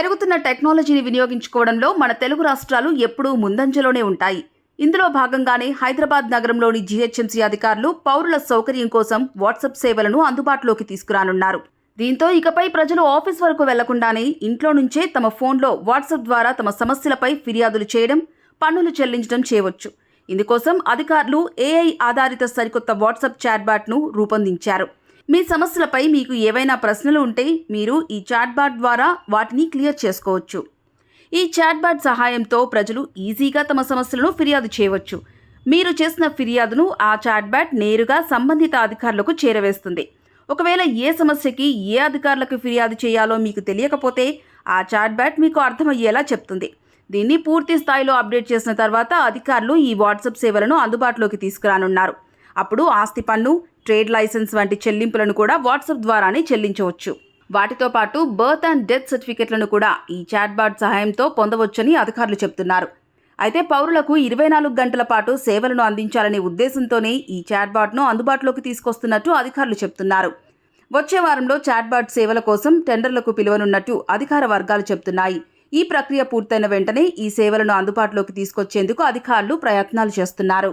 పెరుగుతున్న టెక్నాలజీని వినియోగించుకోవడంలో మన తెలుగు రాష్ట్రాలు ఎప్పుడూ ముందంజలోనే ఉంటాయి. ఇందులో భాగంగానే హైదరాబాద్ నగరంలోని జీహెచ్ఎంసీ అధికారులు పౌరుల సౌకర్యం కోసం వాట్సాప్ సేవలను అందుబాటులోకి తీసుకురానున్నారు. దీంతో ఇకపై ప్రజలు ఆఫీస్ వరకు వెళ్ళకుండానే ఇంట్లో నుంచే తమ ఫోన్లో వాట్సాప్ ద్వారా తమ సమస్యలపై ఫిర్యాదులు చేయడం పన్నులు చెల్లించడం చేయవచ్చు. ఇందుకోసం అధికారులు ఏఐ ఆధారిత సరికొత్త వాట్సాప్ చాట్బాట్ను రూపొందించారు. మీ సమస్యలపై మీకు ఏవైనా ప్రశ్నలు ఉంటే మీరు ఈ చాట్బాట్ ద్వారా వాటిని క్లియర్ చేసుకోవచ్చు. ఈ చాట్బాట్ సహాయంతో ప్రజలు ఈజీగా తమ సమస్యలను ఫిర్యాదు చేయవచ్చు. మీరు చేసిన ఫిర్యాదును ఆ చాట్బాట్ నేరుగా సంబంధిత అధికారులకు చేరవేస్తుంది. ఒకవేళ ఏ సమస్యకి ఏ అధికారులకు ఫిర్యాదు చేయాలో మీకు తెలియకపోతే ఆ చాట్బాట్ మీకు అర్థమయ్యేలా చెప్తుంది. దీన్ని పూర్తి స్థాయిలో అప్డేట్ చేసిన తర్వాత అధికారులు ఈ వాట్సాప్ సేవలను అందుబాటులోకి తీసుకురానున్నారు. అప్పుడు ఆస్తి పన్ను ట్రేడ్ లైసెన్స్ వంటి చెల్లింపులను కూడా వాట్సాప్ ద్వారానే చెల్లించవచ్చు. వాటితో పాటు బర్త్ అండ్ డెత్ సర్టిఫికెట్లను కూడా ఈ చాట్బాట్ సహాయంతో పొందవచ్చని అధికారులు చెప్తున్నారు అయితే పౌరులకు ఇరవై నాలుగు గంటల పాటు సేవలను అందించాలనే ఉద్దేశంతోనే ఈ చాట్బాట్ను అందుబాటులోకి తీసుకొస్తున్నట్టు అధికారులు చెప్తున్నారు వచ్చే వారంలో చాట్బాట్ సేవల కోసం టెండర్లకు పిలువనున్నట్టు అధికార వర్గాలు చెబుతున్నాయి. ఈ ప్రక్రియ పూర్తయిన వెంటనే ఈ సేవలను అందుబాటులోకి తీసుకొచ్చేందుకు అధికారులు ప్రయత్నాలు చేస్తున్నారు.